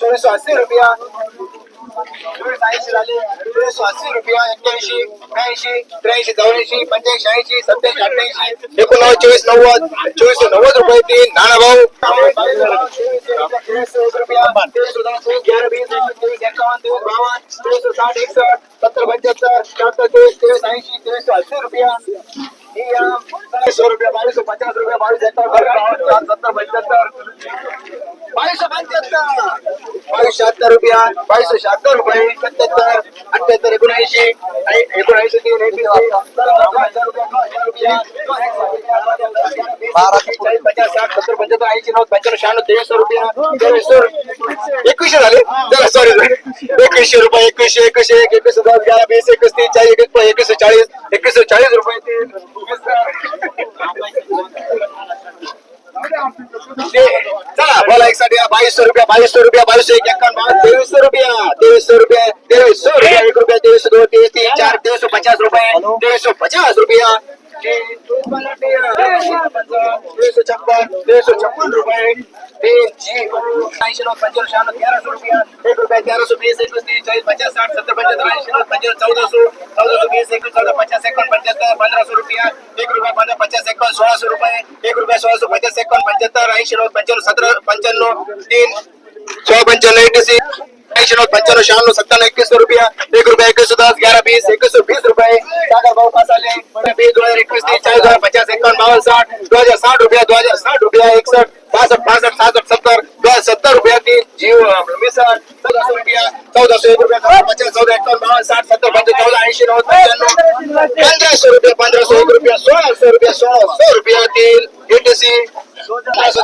चोवीस ऐंशी रुपया चोवीस नव्वद चोवीस नव्वद रुपये तीन नाना भाऊ सत्तर पंच्याहत्तर शहात्तर तेवीस तेवीस तेवीस रुपया सौ रुपया बाईस सौ पचास रुपया बाईस सत्तर बाईसशे पंच्याहत्तर बावीस शहात्तर रुपया बावीसशे शहात्तर रुपये सत्तर एकवीसशे एक चाळीस रुपये तीन चला बोला एक बावीसशे रुपया बावीसशे रुपया बावीसशे एक एकावन्न बावन्न तेवीसशे रुपया तेवीसशे रुपये तेवीसशे रुपया एक. रुपया तेवीसशे दोन तेवीस तीन चार पचास रुपये तेवीसशे पचास रुपया. तेवीसशे छप्पन तेवीसशे छप्पन रुपये. ऐंशी नऊ पंच्याण्णव शहाण्णव रुपया. एक रुपया तीस चाळीस पचास साठ सत्तर पंच्याहत्तर ऐंशी नऊ पंच्याण्णव चौदाशे चौदाशे वीस एकवीस चौदा पचास एकावन्न पंच्याहत्तर पंधराशे रुपया एक रुपया एकावन्न सोळाशे रुपये, एक रुपया सोळाशे पचास एकावन्न पंच्याहत्तर, ऐंशी नऊ पंच्याण्णव, सतरा तीन, सोळा, पंच्याण्णव एटीसी ऐंशी पंच्याण्णव, शहाण्णव सत्त्याण्णव एकवीस रुपया, एक रुपया एकवीस दस ग्यारह बीस रुपये, सागर भाऊ पास बीस दोन हज़ार एकवीस, तीस, चाळीस हज़ार पचास एकावन्न बावन्न, साठ दो हज़ार साठ रुपया दो हज़ार साठ रुपया, एकसष्ट, बासष्ट पासष्ट सहासष्ट सत्तर दो हज़ार सत्तर तीन जीव मिसळ चौदाशे रुपया चौदाशे एक रुपया पचास चौदा साठ, सत्तर पंच्याण्णव चौदा ऐंशी नव्वद पंच्याण्णव पंधराशे रुपया पंधराशे एक रुपया सोळाशे रुपया सोळाशे रुपया तीन एटीसी दो हज़ार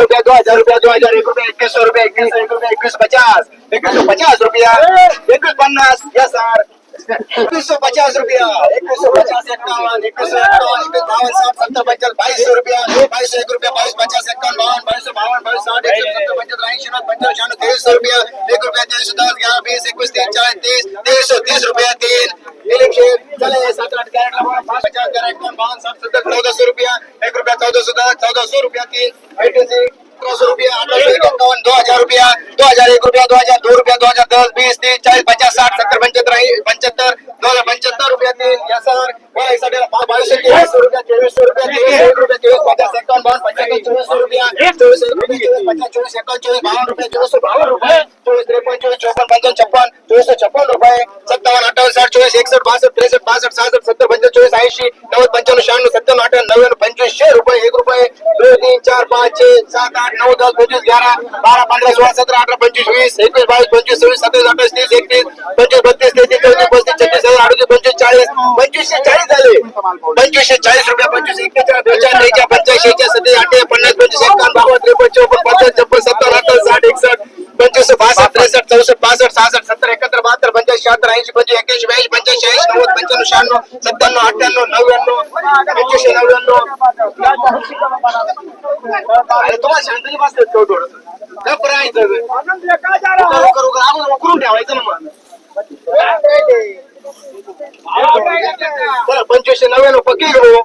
रुपया, दो हज़ार रुपया, दो हज़ार एक रुपया, इक्कीस सौ रुपया, इक्कीस रुपया, इक्कीस पचास, इक्कीस सौ पचास रुपया, इक्कीस पन्नास या सर। इक्कीस सौ पचास रुपया सौ पचास इक्यावन सौ इक्यावन साठ, सत्तर बाईस सौ रुपया बाईस सौ एक रुपया, बाईस, पचास, इक्यावन, बावन, बाईस सौ बावन, बाईस, साठ, एक सत्तर नौ पंचानवे छियानवे तेईस सौ रुपया, एक रुपया, तेईस सौ दस, ग्यारह, बीस, इक्कीस तीन चालीस, तीस, तेईस सौ तीस रुपया, तीन। चले, सात बावन सत्तर, चौदह सौ रुपया, एक रुपया, चौदह सौ दस, चौदह सौ रुपया, तीन। सौ रुपया सौ दो हज़ार रुपया, दो हज़ार एक रुपया, दो हज़ार दो रुपया, दो हज़ार दस, बीस, तीस, चालीस, पचास, साठ सत्तर पंचहत्तर दो रुपया तीन सर। बोला एक दोन तीन, चार, पाच छे सात, आठ नऊ दस ग्यारह बारा पंधरा सोळा सतरा अठरा पंचवीस वीस एकवीस बावीस पंचवीस सव्वीस सत्तावीस अठ्ठावीस तीस बत्तीस चाळीस पंचवीसशे चाळीस झाले. पंचवीसशे चाळीस रुपये पंचवीस एक्केचाळीस बेचाळीस त्रेचाळीस पंच्याऐंशी एकशे सत्तेचाळीस अठ्ठावीस पन्नास पंचवीस एकावन्न बावन्न त्रेपन्न चौपन्न पंचावन्न छप्पन सत्तर अठ्ठावीस साठ एकसष्ट पंचवीस बासष्ट त्रेसष्ट चौसष्ट पासष्ट सहासष्ट सत्तर एकाहत्तर बहात्तर पंच्याऐंशी शहात्तर ऐंशी पंचवीस एक्क्याऐंशी ब्याऐंशी पंच्याऐंशी ऐंशी नव्वद पंच्याण्णव शहाण्णव सत्त्याण्णव अठ्ठ्याण्णव नव्याण्णव पंचवीसशे नव्याण्णव. अरे तुम्हाला शांतनी बसतात थोडं थोडं गप्प राहायचं उकरून ठेवायचं ना मग. पंचवीसशे नव्याण्णव पक्की घेऊ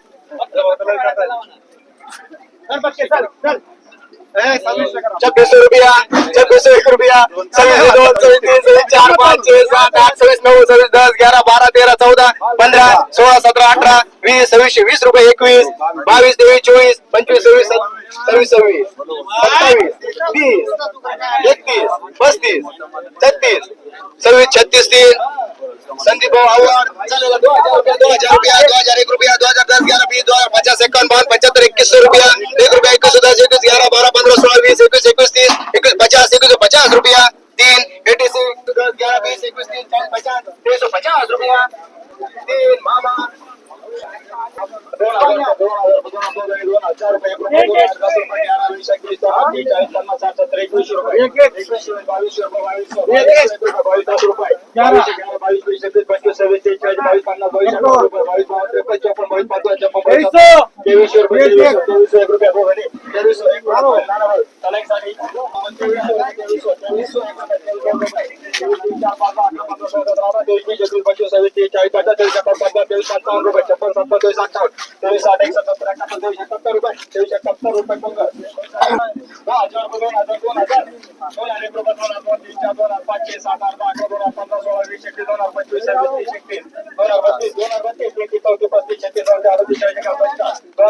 छब्बीस रुपया छब्बीस एक रुपया सव्वीस दोन सव्वीस तीन सव्वीस चार पाच छह सात आठ सव्वीस नऊ सव्वीस दस ग्यारा बारा तेरा चौदा पंधरा सोळा सतरा अठरा वीस सव्वीसशे वीस रुपये एकवीस बावीस तेवीस चोवीस पंचवीस सव्वीस सव्वीस सव्वीस सत्तावीस तीस एकतीस पस्तीस छत्तीस सव्वीस छत्तीस तीन संदीप भाऊ दो हज़ार रुपया दो हज़ार एक रुपया दो हज़ार दस ग्यारह बीस दो हज़ार पचास इक्यावन बावन पचहत्तर इक्कीस सौ रुपया एक रुपया इक्कीस सौ दस इक्कीस ग्यारह बारह पंद्रह सोलह बीस इक्कीस इक्कीस तीस इक्कीस पचास इक्कीस तीन एटी सिक्स दस ग्यारह बीस इक्कीस तीस चालीस तीन सौ तीन मामा बावीस बावीस बावीस रुपये बावीस दस रुपये बावीस ग्यारह बावीस वीस एकवीस पंचवीस सव्वीस तेवीस चाळीस बावीस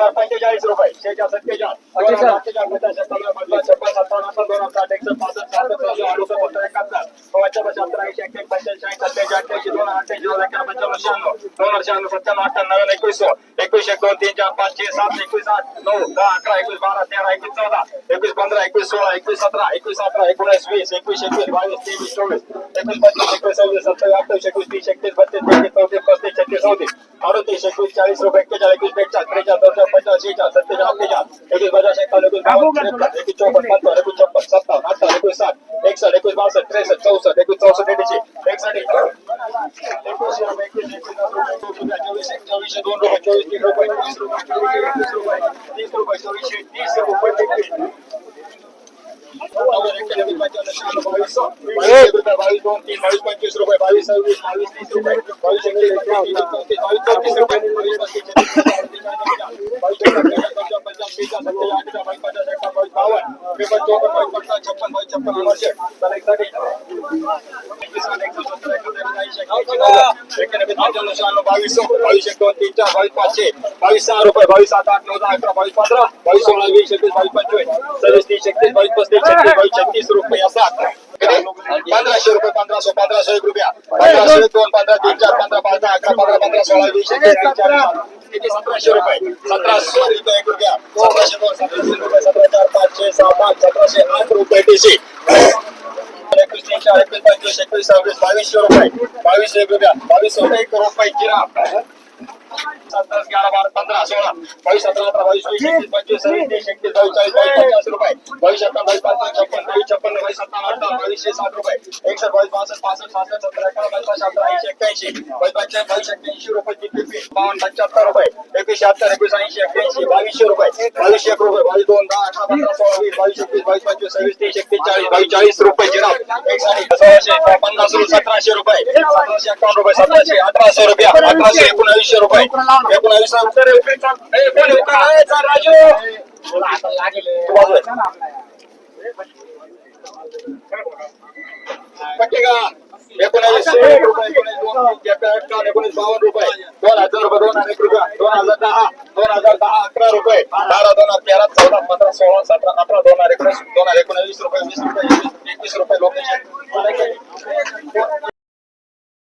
पंचेचाळीस रुपये शेहेचाळ सत्तेचाळ दोन हज़ार अठ्ठेचाळ पचास सत्तावन्न पन्नास छप्पन सत्तावन्न अठ्ठावन्न दोन हज़ार साठ एकसष्ट पासष्ट सहासष्ट सहासष्ट अडुसष्ट सत्तर एकाहत्तर पंच्याहत्तर शहात्तर ऐंशी एक्क्याऐंशी पंच्याऐंशी सत्याऐंशी अठ्ठ्याऐंशी दोन हज़ार अठ्ठ्याऐंशी दोन हज़ार पंच्याण्णव शहाण्णव दोन हज़ार शहाण्णव सत्त्याण्णव अठ्ठ्याण्णव एकवीस एकवीस एक दोन तीन चार पाच छे सात एकवीस आठ नऊ दहा अकरा एकवीस बारा तेरा एकवीस चौदा एकवीस पंधरा एकवीस सोळा एकवीस सतरा एकवीस एकवीस तीस रुपये दोन चोवीस तीन रुपये तीस रुपये रुपये तीस रुपये चोवीसशे तीस रुपये एकवीस बावीस दोन तीन बावीस पंचवीस रुपये बावीस सव्वीस बावीस तीस रुपये बावीस एकवीस बावीस चौतीस बावीस चौतीस रुपये बावीस पस्तीस बावीस पंचावन्न सत्तेचाळीस बावीस पचास एकावन्न बावीस बावन्न त्रेपन्न चौपन्न बावीस पन्नास छप्पन बावीस छप्पन बावीस बावीस एक दोन तीन चार बावीस पाचशे बावीस सहा रुपये बावीस सात आठ नऊ दहा अकरा बावीस पंधरा बावीस सोळा वीस एकवीस बावीस पंचवीस सव्वीस तीस एकतीस बावीस पस्तीस छत्तीस बावीस छत्तीस रुपये असा पंधराशे रुपये पंधराशे पंधराशे एक रुपया पंधराशे एक दोन पंधरा तीन चार पंधरा पाच दहा अकरा पंधरा पंधरा सोळा वीस एकवीस तीन चार पाच, किती सतराशे रुपये सतराशे रुपये एक रुपया सतराशे दोन सतराशे रुपये सतरा चार पाचशे सहा पाच सतराशे आठ रुपये टीसी एकवीस तीन चार एकवीस पंचवीस एकवीस सव्वीस बावीसशे रुपये बावीस एक रुपया बावीस रुपये एक रुपये गिरा। सत्तावीस ग्यारह बारह पंद्रह सोलह। बाईस सत्रह बाईस पच्चीस एकतीस बाईस चालीस बाईस पचास बाईस बाईस छप्पन बाईस छप्पन बाईस सत्तावन्न अठ्ठावन्न बाईसशे साठ रुपए एकसष्ट बाईस बासठ पासष्ट सहासष्ट सत्तर अठारह बाईस सत्तर ऐंशी एक्क्याऐंशी बाईस पंच्याऐंशी रुपये किती बावन्न पंच्याहत्तर रुपये एकवीस शहात्तर एकवीस ऐंशी एक्क्याऐंशी बावीसशे रुपये बावीसशे एक रुपये बावीस दोन दहा अठरा पंधरा सोळा वीस बावीस एकवीस बावीस पंचवीस सव्वीस तीस एकतीस चाळीस बावीस चाळीस रुपये जिरा एक साडी सोळाशे पन्नास रुपये सतराशे रुपये सतराशे अठ्ठावन्न रुपये सतराशे अठराशे रुपये अठराशे एकोणावीसशे रुपये एकोणावीस राजू पट्टे का एकोणावीसशे रुपये. एकोणीस दोन तीन चार अठ्ठावन्न एकोणीस बावन्न रुपये. दोन हज़ार रुपये दोन हज़ार एक रुपया. दोन हज़ार दहा. दोन हज़ार दहा अकरा रुपये. बारा दोन हज़ार तेरा चौदा पंधरा सोळा सतरा अठरा दोन हज़ार एकोणीस दोन हज़ार एकोणावीस रुपये वीस रुपये.